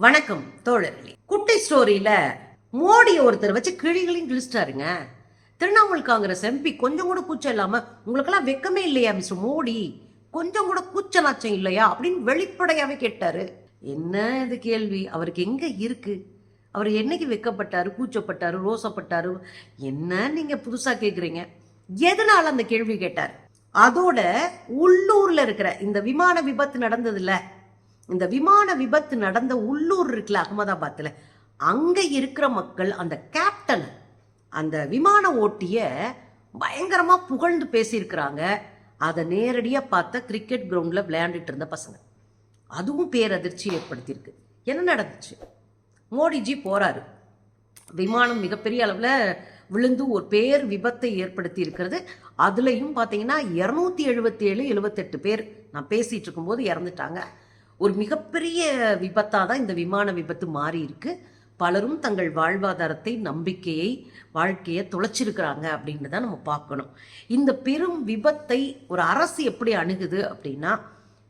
வணக்கம் தோழர்களே. குட்டி ஸ்டோரியில மோடி ஒருத்தர் வச்சு கிழிகளையும் கிழிச்சிட்டாருங்க. திரிணாமுல் காங்கிரஸ் எம்பி கொஞ்சம் கூட கூச்சம் இல்லாம உங்களுக்கெல்லாம் வெக்கமே இல்லையா மிஸ்டர் மோடி? கொஞ்சம் கூட கூச்ச நாச்சம் இல்லையா? அப்படின்னு வெளிப்படையாவே கேட்டாரு. என்ன இது கேள்வி? அவருக்கு எங்க இருக்கு? அவர் என்னைக்கு வெக்கப்பட்டாரு கூச்சப்பட்டாரு ரோசப்பட்டாரு? என்ன நீங்க புதுசா கேக்குறீங்க? எதனால அந்த கேள்வி கேட்டார்? அதோட உள்ளூர்ல இருக்கிற இந்த விமான விபத்து நடந்ததுல இந்த விமான விபத்து நடந்த உள்ளூர் இருக்குல்ல அகமதாபாத்தில். அங்கே இருக்கிற மக்கள் அந்த கேப்டன் அந்த விமான ஓட்டிய பயங்கரமாக புகழ்ந்து பேசியிருக்கிறாங்க. அதை நேரடியாக பார்த்த கிரிக்கெட் கிரவுண்டில் விளையாண்டுட்டு இருந்த பசங்க. அதுவும் பேரதிர்ச்சி ஏற்படுத்தியிருக்கு. என்ன நடந்துச்சு? மோடிஜி போகிறாரு விமானம் மிகப்பெரிய அளவில் விழுந்து ஒரு பேர் விபத்தை ஏற்படுத்தி இருக்கிறது அதுலேயும் பார்த்தீங்கன்னா இரநூத்தி எழுபத்தி ஏழு எழுபத்தெட்டு பேர் நான் பேசிகிட்டு இருக்கும்போது இறந்துட்டாங்க. ஒரு மிகப்பெரிய விபத்தாக தான் இந்த விமான விபத்து மாறி இருக்கு பலரும் தங்கள் வாழ்வாதாரத்தை நம்பிக்கையை வாழ்க்கையை தொலைச்சிருக்கிறாங்க அப்படின்னு தான் நம்ம பார்க்கணும். இந்த பெரும் விபத்தை ஒரு அரசு எப்படி அணுகுது அப்படின்னா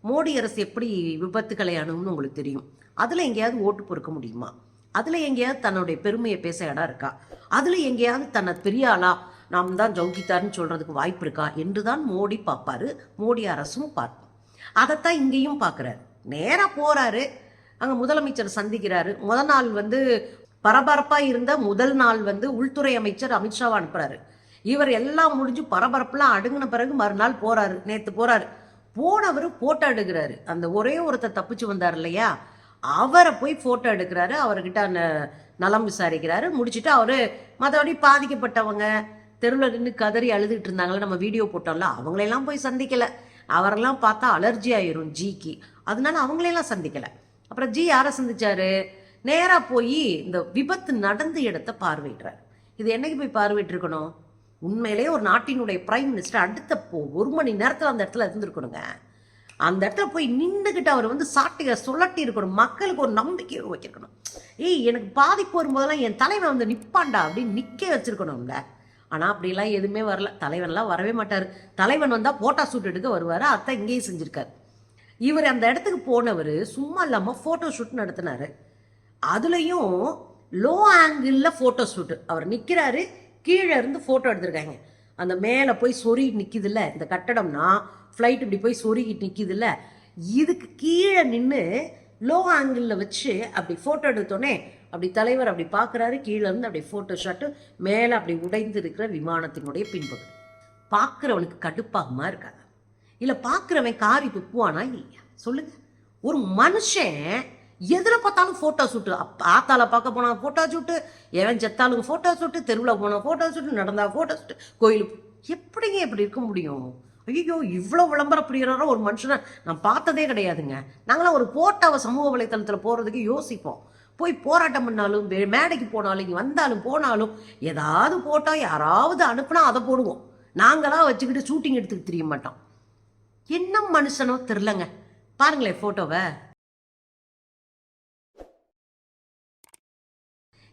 மோடி அரசு எப்படி விபத்துக்களை அணுகும்னு உங்களுக்கு தெரியும். அதில் எங்கேயாவது ஓட்டு பொறுக்க முடியுமா? அதில் எங்கேயாவது தன்னுடைய பெருமையை பேச இடம் இருக்கா? அதில் எங்கேயாவது தன்னை பெரிய ஆளா நாம் தான் ஜவுகித்தார்னு சொல்கிறதுக்கு வாய்ப்பு இருக்கா? என்று தான் மோடி பார்ப்பாரு. மோடி அரசும் பார்ப்போம் அதைத்தான் இங்கேயும் பார்க்குறாரு. நேராக போகிறாரு அங்கே முதலமைச்சர் சந்திக்கிறாரு. முத நாள் வந்து பரபரப்பாக இருந்த முதல் நாள் வந்து உள்துறை அமைச்சர் அமித்ஷாவை அனுப்புறாரு. இவர் எல்லாம் முடிஞ்சு பரபரப்புலாம் அடுங்கின பிறகு மறுநாள் போறாரு. நேற்று போறாரு. போனவர் போட்டோ எடுக்கிறாரு. அந்த ஒரே ஒருத்தர் தப்பிச்சு வந்தார் இல்லையா? அவரை போய் போட்டோ எடுக்கிறாரு. அவர்கிட்ட நலம் விசாரிக்கிறாரு. முடிச்சுட்டு அவரு மற்றபடி பாதிக்கப்பட்டவங்க தெருவில் நின்று கதறி அழுதுகிட்டு இருந்தாங்களே நம்ம வீடியோ போட்டோம்ல அவங்களெல்லாம் போய் சந்திக்கலை. அவரெல்லாம் பார்த்தா அலர்ஜி ஆயிரும் ஜிக்கு அதனால அவங்களையெல்லாம் சந்திக்கல. அப்புறம் ஜி யாரை சந்திச்சாரு? நேராக போய் இந்த விபத்து நடந்த இடத்த பார்வையிடுறார். இது என்னைக்கு போய் பார்வையிட்டிருக்கணும்? உண்மையிலேயே ஒரு நாட்டினுடைய பிரைம் மினிஸ்டர் அடுத்த போ ஒரு மணி நேரத்தில் அந்த இடத்துல இருந்திருக்கணுங்க. அந்த இடத்துல போய் நின்றுக்கிட்டு அவர் வந்து சாட்டையை சுழட்டி இருக்கணும். மக்களுக்கு ஒரு நம்பிக்கை வைக்கணும் ஏய் எனக்கு பாதிப்பு வரும்போதெல்லாம் என் தலைவன் வந்து நிப்பாண்டா அப்படின்னு நிற்க வச்சிருக்கணும்ல. ஆனால் அப்படிலாம் எதுவுமே வரல. தலைவன்லாம் வரவே மாட்டார். தலைவன் வந்தால் ஃபோட்டோ ஷூட் எடுக்க வருவார். அத்தை இங்கேயும் செஞ்சுருக்காரு. இவர் அந்த இடத்துக்கு போனவர் சும்மா இல்லாமல் ஃபோட்டோ ஷூட் நடத்தினார். அதுலேயும் லோ ஆங்கிளில் ஃபோட்டோ ஷூட்டு அவர் நிற்கிறாரு கீழே இருந்து ஃபோட்டோ எடுத்திருக்காங்க. அந்த மேலே போய் சொறி நிற்கிதுல்ல இந்த கட்டடம்னா ஃப்ளைட் இப்படி போய் சொருகிட்டு நிற்கிதுல்ல இதுக்கு கீழே நின்று லோ ஆங்கிளில் வச்சு அப்படி ஃபோட்டோ எடுத்தோடனே அப்படி தலைவர் அப்படி பார்க்குறாரு கீழே இருந்து அப்படி ஃபோட்டோ ஷாட்டு மேலே அப்படி உடைந்து இருக்கிற விமானத்தினுடைய பின்பகுதி. பார்க்குறவனுக்கு கடுப்பாகமா இருக்காதா? இல்லை பார்க்குறவன் காரி துப்புவானா இல்லையா? சொல்லுங்க. ஒரு மனுஷன் எதில் பார்த்தாலும் ஃபோட்டோ ஷூட்டு ஆத்தால பார்க்க போனால் ஃபோட்டோ ஷூட்டு எவன் செத்தாலும் ஃபோட்டோ ஷூட்டு தெருவில் போனால் ஃபோட்டோ ஷூட்டு நடந்தா ஃபோட்டோ ஷூட்டு கோயிலுக்கு எப்படிங்க இப்படி இருக்க முடியும்? ஐயோ இவ்வளோ விளம்பர பிரியரான ஒரு மனுஷனை. நான் பார்த்ததே கிடையாதுங்க. நாங்களாம் ஒரு போட்டாவை சமூக வலைத்தளத்தில் போகிறதுக்கு யோசிப்போம். போய் போராட்டம் பண்ணாலும் மேடைக்கு போனாலும் இங்கே வந்தாலும் போனாலும் ஏதாவது போட்டால் யாராவது அனுப்புனா அதை போடுவோம். நாங்களாம் வச்சுக்கிட்டு ஷூட்டிங் எடுத்துக்க தெரிய மாட்டோம். என்ன மனுஷனோ தெரிலங்க பாருங்களேன் ஃபோட்டோவை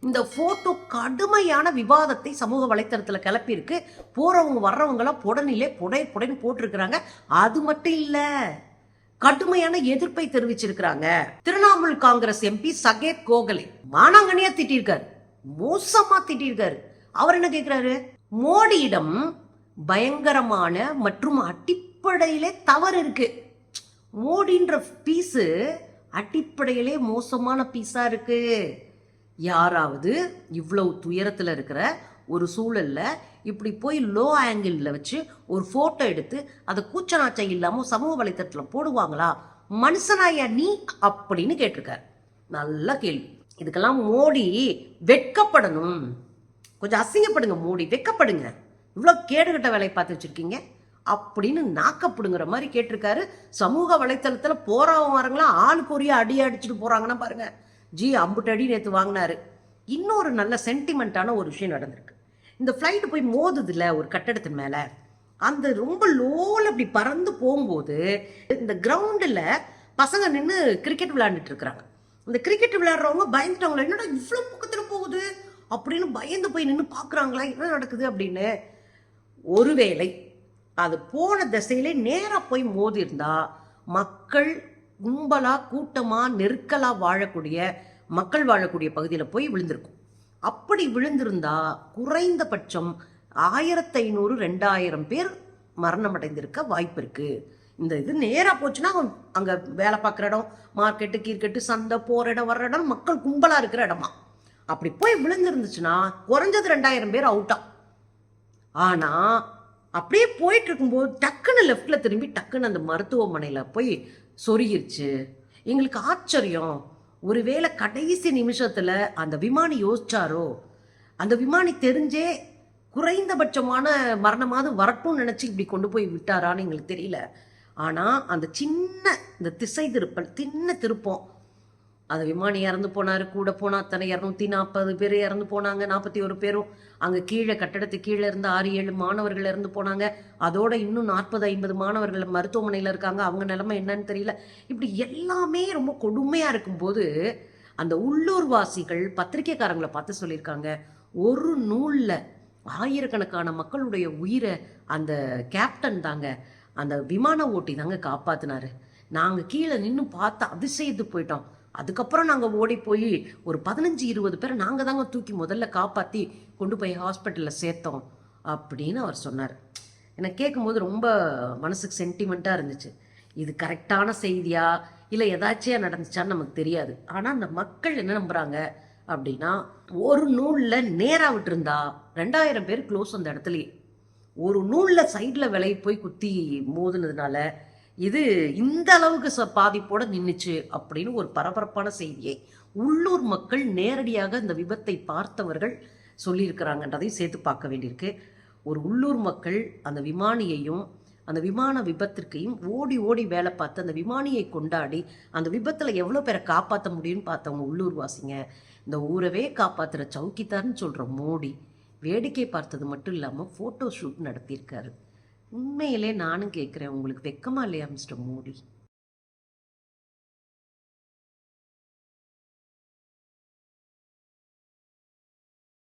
இந்த ஃபோட்டோ கடுமையான விவாதத்தை சமூக வலைத்தளத்தில் கிளப்பியிருக்கு. போகிறவங்க வர்றவங்களாம் புடனிலே புடை புடைன்னு போட்டிருக்கிறாங்க. அது மட்டும் இல்லை. கடுமையான எதிர்ப்பை தெரிவிச்சிருக்கிறாங்க. திரிணாமுல் காங்கிரஸ் எம்பி சகேத் கோகலே. மானாங்கனியா திட்டிருக்காரு. மோசமா திட்டிருக்காரு. அவர் என்ன கேக்குறாரு? மோடியிடம் பயங்கரமான மற்றும் அடிப்படையிலே தவறு இருக்கு. மோடின்ற பீஸு அடிப்படையிலே மோசமான பீஸா இருக்கு. யாராவது இவ்வளவு துயரத்தில் இருக்கிற ஒரு சூழல்ல இப்படி போய் லோ ஆங்கிளில் வச்சு ஒரு ஃபோட்டோ எடுத்து அதை கூச்சநாச்சம் இல்லாமல் சமூக வலைத்தளத்தில் போடுவாங்களா? மனுஷனாயா நீ? அப்படின்னு கேட்டிருக்காரு. நல்ல கேள்வி. இதுக்கெல்லாம் மோடி வெட்கப்படணும். கொஞ்சம் அசிங்கப்படுங்க மோடி வெட்கப்படுங்க. இவ்வளோ கேடுகட்ட வேலையை பார்த்து வச்சிருக்கீங்க. அப்படின்னு நாக்கப்படுங்கிற மாதிரி கேட்டிருக்காரு. சமூக வலைத்தளத்தில் போறவங்க வரங்களாம் ஆளுக்கு ஒரு அடி அடிச்சுட்டு போகிறாங்கன்னா பாருங்கள் ஜி அம்புட்டு அடி நேற்று வாங்கினாரு. இன்னொரு நல்ல சென்டிமெண்ட்டான ஒரு விஷயம் நடந்திருக்கு. இந்த ஃப்ளைட்டு போய் மோதுதில்ல ஒரு கட்டடத்தின் மேலே. அந்த ரொம்ப லோவில் அப்படி பறந்து போகும்போது இந்த கிரவுண்டில் பசங்க நின்று கிரிக்கெட் விளையாண்டுட்டு இருக்கிறாங்க. இந்த கிரிக்கெட் விளையாடுறவங்க பயந்துட்டாங்களா என்னடா இவ்வளோ பக்கத்தில் போகுது? அப்படின்னு பயந்து போய் நின்று பார்க்குறாங்களா என்ன நடக்குது? அப்படின்னு. ஒருவேளை அது போன திசையிலே நேராக போய் மோதிருந்தா மக்கள் கும்பலாக கூட்டமாக நெருக்கலாக வாழக்கூடிய மக்கள் வாழக்கூடிய பகுதியில் போய் விழுந்திருக்கும். அப்படி விழுந்திருந்தா குறைந்தபட்சம் ஆயிரத்தி ஐநூறு ரெண்டாயிரம் பேர் மரணம் அடைந்திருக்க வாய்ப்பு இருக்கு. இந்த இது நேராக போச்சுன்னா அங்கே வேலை பார்க்குற இடம் மார்க்கெட்டு கீர்க்கெட்டு சந்தை போகிற இடம் வர்ற இடம் மக்கள் கும்பலாக இருக்கிற இடமா. அப்படி போய் விழுந்துருந்துச்சுன்னா குறைஞ்சது ரெண்டாயிரம் பேர் அவுட்டா ஆனால் அப்படியே போயிட்டு இருக்கும்போது டக்குன்னு லெஃப்டில் திரும்பி டக்குன்னு அந்த மருத்துவமனையில் போய் சொருகிருச்சு. எங்களுக்கு ஆச்சரியம். ஒருவேளை கடைசி நிமிஷத்தில் அந்த விமானி யோசிச்சாரோ? அந்த விமானி தெரிஞ்சே குறைந்தபட்சமான மரணமாவது வரட்டும்னு நினச்சி இப்படி கொண்டு போய் விட்டாரான்னு எங்களுக்கு தெரியல. ஆனால் அந்த சின்ன இந்த திசை திருப்பல் சின்ன திருப்பம் அந்த விமானி இறந்து போனார் கூட போனால் அத்தனை இரநூத்தி நாற்பது பேர் இறந்து போனாங்க நாற்பத்தி ஒரு பேரும். அங்கே கீழே கட்டடத்துக்கு கீழே இருந்து ஆறு ஏழு மாணவர்கள் இறந்து போனாங்க. அதோட இன்னும் நாற்பது ஐம்பது மாணவர்கள் மருத்துவமனையில் இருக்காங்க. அவங்க நிலைமை என்னன்னு தெரியல. இப்படி எல்லாமே ரொம்ப கொடுமையாக இருக்கும்போது அந்த உள்ளூர்வாசிகள் பத்திரிக்கைக்காரங்களை பார்த்து சொல்லியிருக்காங்க. ஒரு நூலில் ஆயிரக்கணக்கான மக்களுடைய உயிரை அந்த கேப்டன் தாங்க அந்த விமான ஓட்டி தாங்க காப்பாத்தினாரு. நாங்கள் கீழே நின்று பார்த்து அதிசயத்து போயிட்டோம். அதுக்கப்புறம் நாங்கள் ஓடி போய் ஒரு பதினஞ்சு இருபது பேரை நாங்கள் தாங்க தூக்கி முதல்ல காப்பாற்றி கொண்டு போய் ஹாஸ்பிட்டலில் சேர்த்தோம் அப்படின்னு அவர் சொன்னார். எனக்கு கேட்கும்போது ரொம்ப மனசுக்கு சென்டிமெண்ட்டாக இருந்துச்சு. இது கரெக்டான செய்தியா? இல்லை எதாச்சியாக நடந்துச்சான்னு நமக்கு தெரியாது. ஆனால் அந்த மக்கள் என்ன நம்புகிறாங்க அப்படின்னா ஒரு நூலில் நேராக விட்டுருந்தா ரெண்டாயிரம் பேர் க்ளோஸ் அந்த இடத்துலையே. ஒரு நூலில் சைடில் விலை போய் குத்தி மோதுனதுனால இது இந்த அளவுக்கு ச பாதிப்போட நின்றுச்சு அப்படின்னு ஒரு பரபரப்பான செய்தியை உள்ளூர் மக்கள் நேரடியாக இந்த விபத்தை பார்த்தவர்கள் சொல்லியிருக்கிறாங்கன்றதையும் சேர்த்து பார்க்க வேண்டியிருக்கு. ஒரு உள்ளூர் மக்கள் அந்த விமானியையும் அந்த விமான விபத்திற்கையும் ஓடி ஓடி வேலை பார்த்து அந்த விமானியை கொண்டாடி அந்த விபத்தில் எவ்வளோ பேரை காப்பாற்ற முடியும்னு பார்த்தவங்க உள்ளூர்வாசிங்க. இந்த ஊரவே காப்பாற்றுற சவுக்கித்தார்னு சொல்கிற மோடி வேடிக்கை பார்த்தது மட்டும் இல்லாமல் ஃபோட்டோ ஷூட் நடத்தியிருக்காரு. உண்மையிலே நானும் கேட்குறேன் உங்களுக்கு வெக்கமா இல்லையா மிஸ்டர் மோடி?